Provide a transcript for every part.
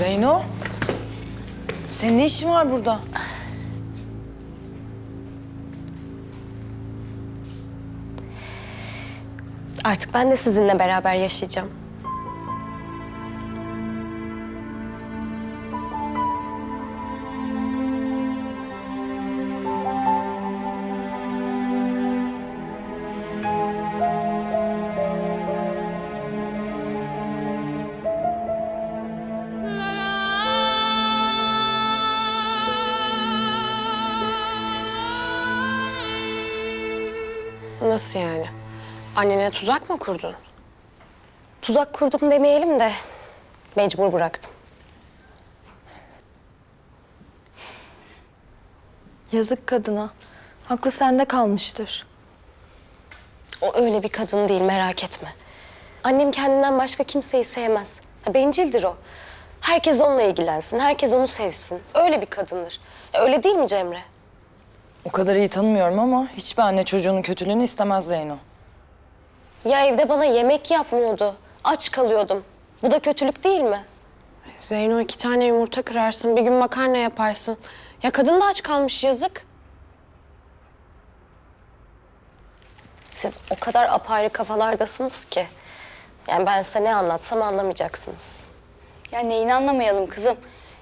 Zeyno. Senin ne işin var burada? Artık ben de sizinle beraber yaşayacağım. Nasıl yani? Annene tuzak mı kurdun? Tuzak kurdum demeyelim de mecbur bıraktım. Yazık kadına. Aklı sende kalmıştır. O öyle bir kadın değil merak etme. Annem kendinden başka kimseyi sevmez. Ya, Bencildir o. Herkes onunla ilgilensin, herkes onu sevsin. Öyle bir kadındır. Ya, öyle değil mi Cemre? O kadar iyi tanımıyorum ama hiçbir anne çocuğunun kötülüğünü istemez Zeyno. Ya evde bana yemek yapmıyordu. Aç kalıyordum. Bu da kötülük değil mi? Zeyno iki tane yumurta kırarsın, bir gün makarna yaparsın. Ya kadın da aç kalmış yazık. Siz o kadar apayrı kafalardasınız ki. Yani ben size ne anlatsam anlamayacaksınız. Ya neyini anlamayalım kızım?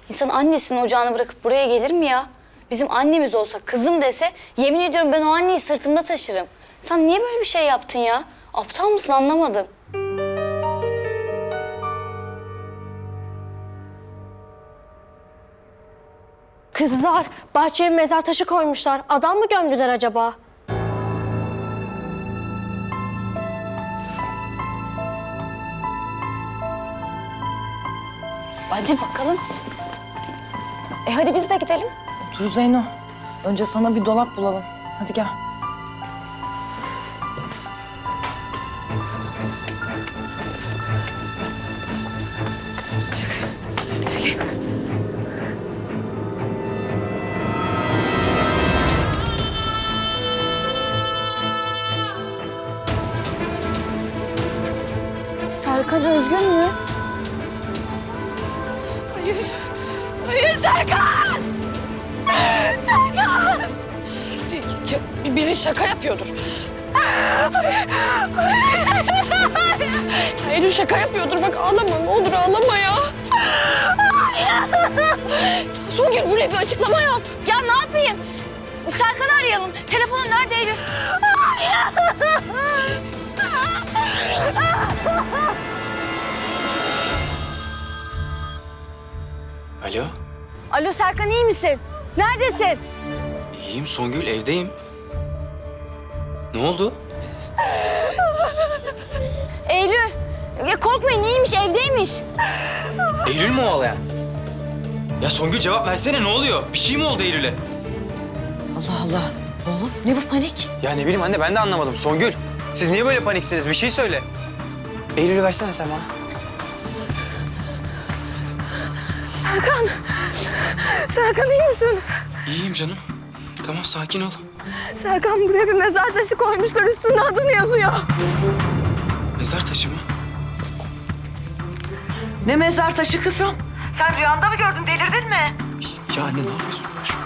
İnsan annesinin ocağını bırakıp buraya gelir mi ya? Bizim annemiz olsa kızım dese yemin ediyorum ben o anneyi sırtımda taşırım. Sen niye böyle bir şey yaptın ya? Aptal mısın anlamadım. Kızlar, bahçeye mezar taşı koymuşlar. Adam mı gömdüler acaba? Hadi bakalım. E hadi biz de gidelim. Dur Zeyno. Önce sana bir dolap bulalım. Hadi gel. Serkan Özgün mü? Biri şaka yapıyordur. Eylül şaka yapıyordur. Bak ağlama ne olur ağlama ya. Songül buraya bir açıklama yap. Ya ne yapayım? Serkan'ı arayalım. Telefonun nerede Eylül? Alo, Alo Serkan iyi misin? Neredesin? iyiyim Songül, evdeyim. Ne oldu? Eylül. Ya korkmayın iyiymiş evdeymiş. Eylül mü o ağlayan? Ya Songül cevap versene, ne oluyor? Bir şey mi oldu Eylül'e? Allah Allah. Oğlum ne bu panik? Ya ne bileyim anne, ben de anlamadım. Songül, siz niye böyle paniksiniz? Bir şey söyle. Eylül'ü versene sen bana. Serkan iyi misin? İyiyim canım. Tamam, sakin ol. Serkan buraya bir mezar taşı koymuşlar. Üstünde adın yazıyor. Mezar taşı mı? Ne mezar taşı kızım? Sen rüyanda mı gördün delirdin mi? Şişt, Ya anne ne yapıyorsun ya şu?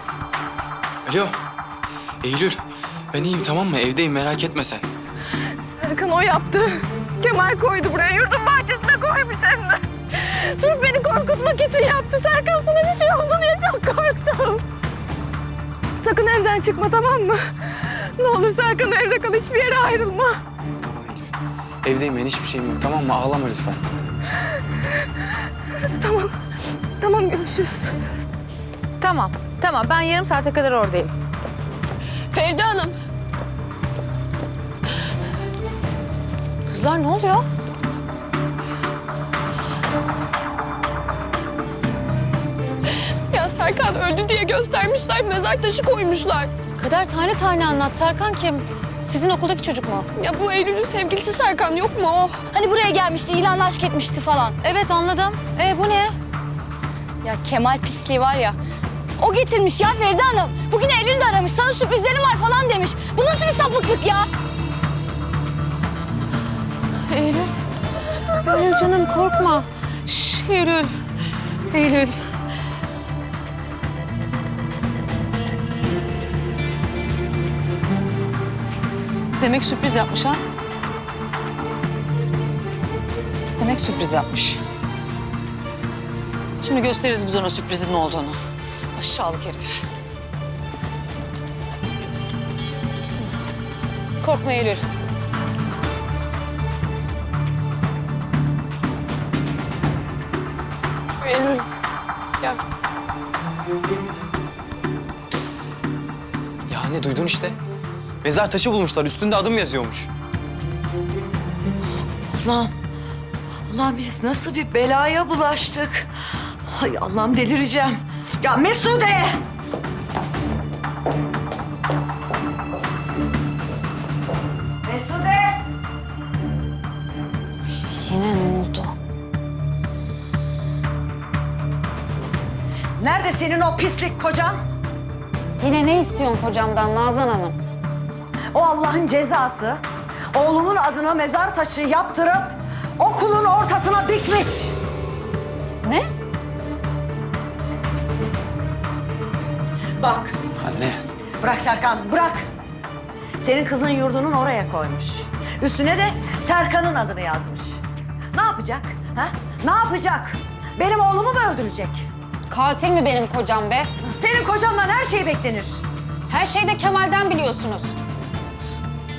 Alo, Eylül. Ben iyiyim tamam mı? Evdeyim, merak etme sen. Serkan o yaptı. Kemal koydu buraya. Yurdun bahçesine koymuş hem de. Sırf beni korkutmak için yaptı. Serkan sana bir şey oldu diye çok korktum. Sakın evden çıkma tamam mı? Ne olur Serkan evde kal. Hiçbir yere ayrılma. Evdeyim ben, hiçbir şeyim yok tamam mı? Ağlama lütfen. Tamam. Tamam görüşürüz. Tamam, tamam. Ben yarım saate kadar oradayım. Feride Hanım. Kızlar ne oluyor? Serkan öldü diye göstermişler, mezar taşı koymuşlar. Kader tane tane anlat. Serkan kim? Sizin okuldaki çocuk mu? Ya bu Eylül'ün sevgilisi Serkan yok mu o? Hani buraya gelmişti, ilanla aşk etmişti falan. Evet anladım. E bu ne? Ya Kemal pisliği var ya. O getirmiş ya Feride Hanım. Bugün Eylül de aramış. Sana sürprizlerim var falan demiş. Bu nasıl bir sapıklık ya? Eylül. Eylül canım korkma. Şş, Eylül. Eylül. Demek sürpriz yapmış ha? Demek sürpriz yapmış. Şimdi gösteririz biz ona sürprizin ne olduğunu. Aşağılık herif. Korkma Eylül. Eylül gel. Ya anne duydun işte. Mezar taşı bulmuşlar. Üstünde adım yazıyormuş. Allah'ım. Allah'ım biz nasıl bir belaya bulaştık. Hay Allah'ım delireceğim. Ya Mesude! Mesude! Yine ne oldu? Nerede senin o pislik kocan? Yine ne istiyorsun kocamdan Nazan Hanım? O Allah'ın cezası. Oğlumun adına mezar taşı yaptırıp okulun ortasına dikmiş. Ne? Bak Anne. Bırak Serkan, bırak. Senin kızın yurdunun oraya koymuş. Üstüne de Serkan'ın adını yazmış. Ne yapacak? Ha? Ne yapacak? Benim oğlumu mu öldürecek? Katil mi benim kocam be? Senin kocandan her şey beklenir. Her şeyi de Kemal'den biliyorsunuz.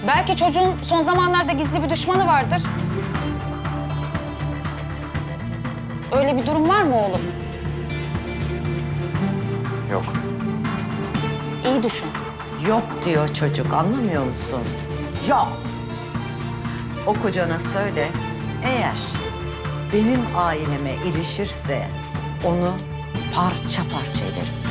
Belki çocuğun son zamanlarda gizli bir düşmanı vardır. Öyle bir durum var mı oğlum? Yok. İyi düşün. Yok diyor çocuk, anlamıyor musun? Yok. O kocana söyle, eğer benim aileme ilişirse onu parça parça ederim.